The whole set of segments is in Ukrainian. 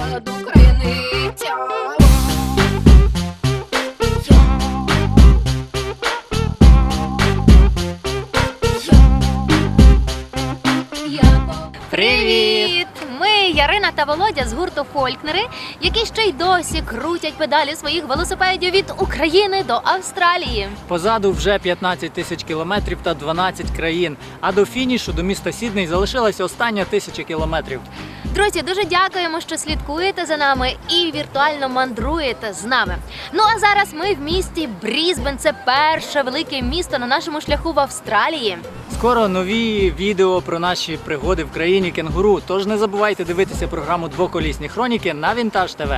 назад Привіт! Ми Ярина та Володя з гурту Фолькнери, які ще й досі крутять педалі своїх велосипедів від України до Австралії. Позаду вже 15 тисяч кілометрів та 12 країн. А до фінішу до міста Сідней залишилася остання тисяча кілометрів. Друзі, дуже дякуємо, що слідкуєте за нами і віртуально мандруєте з нами. Ну а зараз ми в місті Брізбен. Це перше велике місто на нашому шляху в Австралії. Скоро нові відео про наші пригоди в країні кенгуру. Тож не забувайте дивитися програму Двоколісні хроніки на Вінтаж ТВ.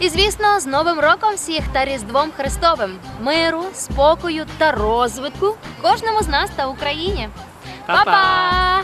І звісно, з Новим роком всіх та Різдвом Христовим, миру, спокою та розвитку кожному з нас та Україні. Па-па!